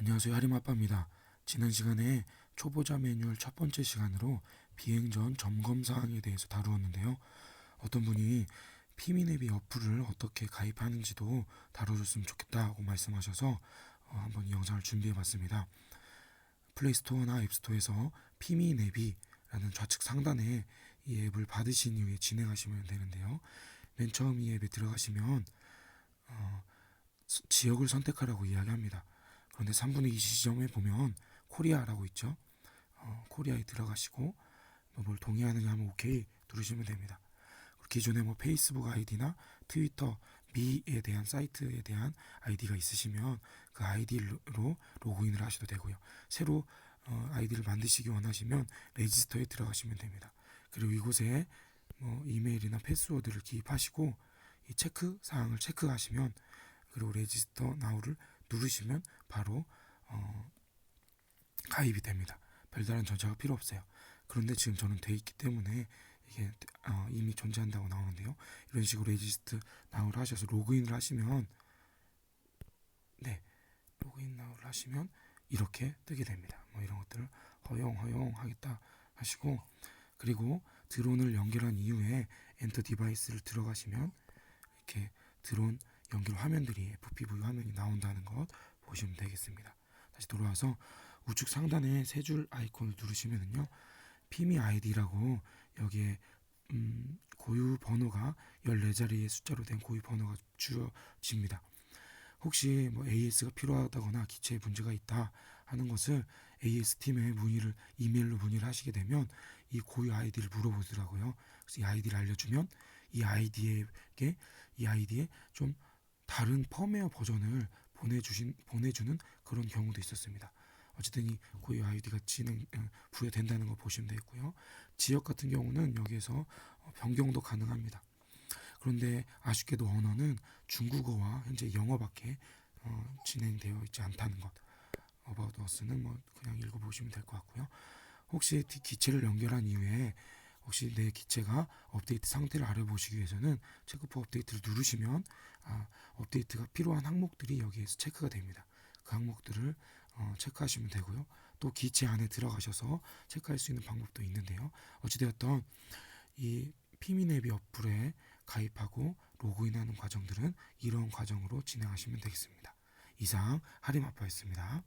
안녕하세요. 하림아빠입니다. 지난 시간에 초보자 매뉴얼 첫 번째 시간으로 비행 전 점검 사항에 대해서 다루었는데요. 어떤 분이 피미네비 어플을 어떻게 가입하는지도 다뤄줬으면 좋겠다고 말씀하셔서 어, 한번 이 영상을 준비해 봤습니다. 플레이스토어나 앱스토어에서 피미네비라는 좌측 상단에 이 앱을 받으신 이후에 진행하시면 되는데요. 맨 처음 이 앱에 들어가시면 어, 스- 지역을 선택하라고 이야기합니다. 그런데 3분의 2 지점에 보면 코리아라고 있죠. 어, 코리아에 들어가시고 뭐뭘 동의하느냐 하면 오케이 누르시면 됩니다. 기존에 뭐 페이스북 아이디나 트위터 미에 대한 사이트에 대한 아이디가 있으시면 그 아이디로 로그인을 하셔도 되고요. 새로 어, 아이디를 만드시기 원하시면 레지스터에 들어가시면 됩니다. 그리고 이곳에 뭐 이메일이나 패스워드를 기입하시고 이 체크 사항을 체크하시면 그리고 레지스터 나우를 누르시면 바로 어, 가입이 됩니다. 별다른 절차가 필요 없어요. 그런데 지금 저는 돼 있기 때문에 이게 어, 이미 존재한다고 나오는데요. 이런 식으로 레지스트 나우를 하셔서 로그인을 하시면 네 로그인 나우를 하시면 이렇게 뜨게 됩니다. 뭐 이런 것들을 허용 허용 하겠다 하시고 그리고 드론을 연결한 이후에 엔터 디바이스를 들어가시면 이렇게 드론 연결 화면들이 FPV 화면이 나온다는 것 보시면 되겠습니다. 다시 돌아와서 우측 상단에 세 줄 아이콘을 누르시면은요. 피미 아이디라고 여기에 음, 고유 번호가 14자리의 숫자로 된 고유 번호가 주어집니다. 혹시 뭐 AS가 필요하다거나 기체에 문제가 있다 하는 것을 AS 팀에 문의를 이메일로 문의를 하시게 되면 이 고유 아이디를 물어보더라고요. 그래서 이 아이디를 알려주면 이 아이디에게 이 아이디에 좀 다른 펌웨어 버전을 보내주신 보내주는 그런 경우도 있었습니다. 어쨌든 이 고유 아이디가 진행 어, 부여된다는 거 보시면 되겠고요. 지역 같은 경우는 여기에서 어, 변경도 가능합니다. 그런데 아쉽게도 언어는 중국어와 현재 영어밖에 어, 진행되어 있지 않다는 것. About Us는 뭐 그냥 읽어보시면 될 것 같고요. 혹시 기- 기체를 연결한 이후에 혹시 내 기체가 업데이트 상태를 알아보시기 위해서는 체크포 업데이트를 누르시면 아, 업데이트가 필요한 항목들이 여기에서 체크가 됩니다. 그 항목들을 어, 체크하시면 되고요. 또 기체 안에 들어가셔서 체크할 수 있는 방법도 있는데요. 어찌되었던 이 피미네비 어플에 가입하고 로그인하는 과정들은 이런 과정으로 진행하시면 되겠습니다. 이상 하림 아빠였습니다.